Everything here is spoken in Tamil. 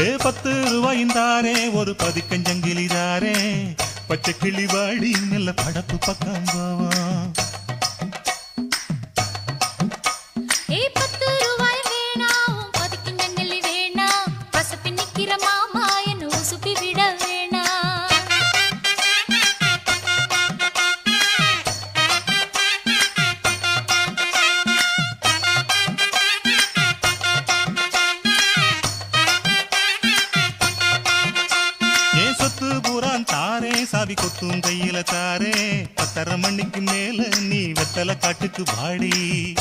பத்து தாரே ஒரு பதிக்கஞ்சங்கிலிதாரே பச்சை கிளி வாடி மெல்ல படப்பு பக்கம் போவோம். ஏய் விட ரூபாய் ஏ புறான் தாரே. சாவி கொத்தும் கையில தாரே. பத்தரை மணிக்கு மேல நீ வெத்தலை காட்டுக்கு பாடி